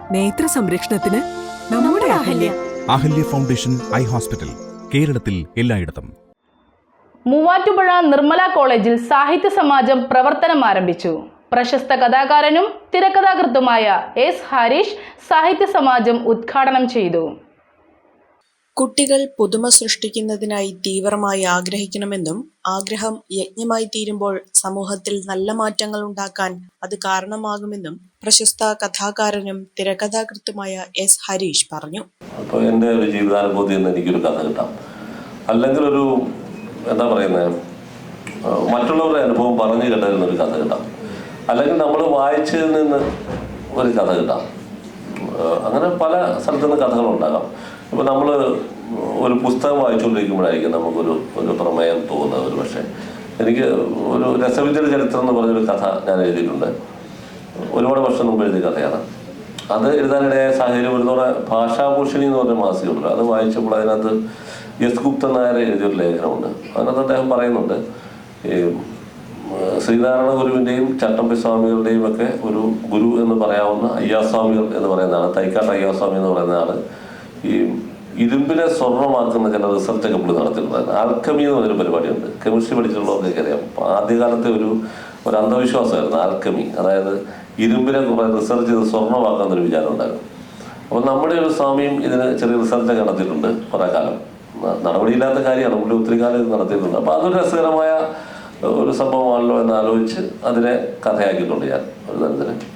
നേത്ര സംരക്ഷണത്തിന് നമ്മുടെ Ahalya. Ahalya foundation eye hospital കേരളത്തിൽ എല്ലായിടത്തും. മൂവാറ്റുപുഴ നിർമ്മല കോളേജിൽ സാഹിത്യ സമാജം പ്രവർത്തനം ആരംഭിച്ചു. പ്രശസ്ത കഥാകാരനും തിരക്കഥാകൃത്തുമായ എസ് ഹരീഷ് സാഹിത്യ സമാജം ഉദ്ഘാടനം ചെയ്തു. കുട്ടികൾ പുതുമ സൃഷ്ടിക്കുന്നതിനായി തീവ്രമായി ആഗ്രഹിക്കണമെന്നും ആഗ്രഹം യജ്ഞമായി തീരുമ്പോൾ സമൂഹത്തിൽ നല്ല മാറ്റങ്ങൾ ഉണ്ടാക്കാൻ അത് കാരണമാകുമെന്നും പ്രശസ്ത കഥാകാരനും തിരക്കഥാകൃത്തുമായ എസ് ഹരീഷ് പറഞ്ഞു. അപ്പോൾ എന്റെ ഒരു ജീവിതാനുഭൂതി എന്ന് എനിക്കൊരു കഥ കിട്ടാം. അല്ലെങ്കിൽ ഒരു എന്താ പറയുന്നത് മറ്റുള്ളവരുടെ അനുഭവം പറഞ്ഞു കേട്ടതിൽ ഒരു കഥ കിട്ടാം. അല്ലെങ്കിൽ നമ്മൾ വായിച്ചതിൽ നിന്ന് ഒരു കഥ കിട്ടാം. അങ്ങനെ പല സ്ഥലത്തു നിന്ന് കഥകളുണ്ടാകാം. ഇപ്പോൾ നമ്മൾ ഒരു പുസ്തകം വായിച്ചുകൊണ്ടിരിക്കുമ്പോഴായിരിക്കും നമുക്കൊരു ഒരു പ്രമേയം തോന്നുന്നത് ഒരു പക്ഷേ. എനിക്ക് ഒരു രസവിദ്യയുടെ ചരിത്രം എന്ന് പറഞ്ഞൊരു കഥ ഞാൻ എഴുതിയിട്ടുണ്ട്. ഒരുപാട് വർഷം മുമ്പ് എഴുതിയ കഥയാണ്. അത് എഴുതാനിടയായ സാഹചര്യം ഒരു തവണ ഭാഷാഭൂഷണി എന്ന് പറഞ്ഞ മാസികയുണ്ട് അത് വായിച്ചപ്പോൾ അതിനകത്ത് എസ് ഗുപ്ത നായർ എഴുതിയൊരു ലേഖനമുണ്ട്. അതിനകത്ത് അദ്ദേഹം പറയുന്നുണ്ട് ഈ ശ്രീനാരായണ ഗുരുവിന്റെയും ചട്ടമ്പി സ്വാമികളുടെയും ഒക്കെ ഒരു ഗുരു എന്ന് പറയാവുന്ന അയ്യാസ്വാമികൾ എന്ന് പറയുന്നതാണ് തൈക്കാട്ട് അയ്യാസ്വാമി എന്ന് പറയുന്ന ആൾ ഈ ഇരുമ്പിനെ സ്വർണമാക്കുന്ന ചില റിസർച്ചൊക്കെ പുള്ളി നടത്തിയിട്ടുണ്ടായിരുന്നു. ആൽക്കമി എന്ന് പറഞ്ഞൊരു പരിപാടിയുണ്ട്. കെമിസ്ട്രി പഠിച്ചിട്ടുള്ളവർക്കൊക്കെ അറിയാം ആദ്യകാലത്തെ ഒരു ഒരു അന്ധവിശ്വാസമായിരുന്നു ആൽക്കമി അതായത് ഇരുമ്പിനെ കുറെ റിസർച്ച് ചെയ്ത് സ്വർണമാക്കാന്നൊരു വിചാരം ഉണ്ടായിരുന്നു. അപ്പോൾ നമ്മുടെ ഒരു സ്വാമിയും ഇതിന് ചെറിയ റിസർച്ചൊക്കെ നടത്തിയിട്ടുണ്ട് കുറേ കാലം. നടപടിയില്ലാത്ത കാര്യമാണ്. പുള്ളി ഒത്തിരി കാലം ഇത് നടത്തിയിട്ടുണ്ട്. അപ്പോൾ അതൊരു രസകരമായ ഒരു സംഭവമാണല്ലോ എന്ന് ആലോചിച്ച് അതിനെ കഥയാക്കിയിട്ടുണ്ട് ഞാൻ ഒരു തരത്തിൽ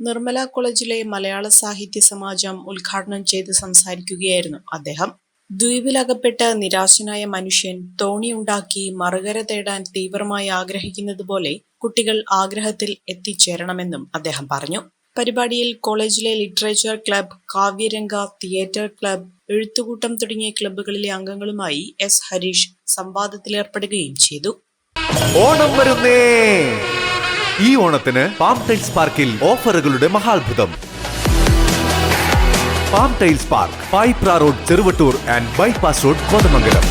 നിർമ്മല കോളേജിലെ മലയാള സാഹിത്യ സമാജം ഉദ്ഘാടനം ചെയ്ത് സംസാരിക്കുകയായിരുന്നു അദ്ദേഹം. ദ്വീപിലകപ്പെട്ട നിരാശനായ മനുഷ്യൻ തോണിയുണ്ടാക്കി മറുകര തേടാൻ തീവ്രമായി ആഗ്രഹിക്കുന്നത് പോലെ കുട്ടികൾ ആഗ്രഹത്തിൽ എത്തിച്ചേരണമെന്നും അദ്ദേഹം പറഞ്ഞു. പരിപാടിയിൽ കോളേജിലെ literature club Kavyaranga theatre club Ezhuthukoottam തുടങ്ങിയ ക്ലബ്ബുകളിലെ അംഗങ്ങളുമായി എസ്. ഹരീഷ് സംവാദത്തിലേർപ്പെടുകയും ചെയ്തു. ഓണം വരുന്നേ! ഈ ഓണത്തിന് പാം ടൈൽസ് പാർക്കിൽ ഓഫറുകളുടെ മഹാത്ഭുതം. Palm tiles park Payipra road Cheruvattoor and bypass road Kothamangalam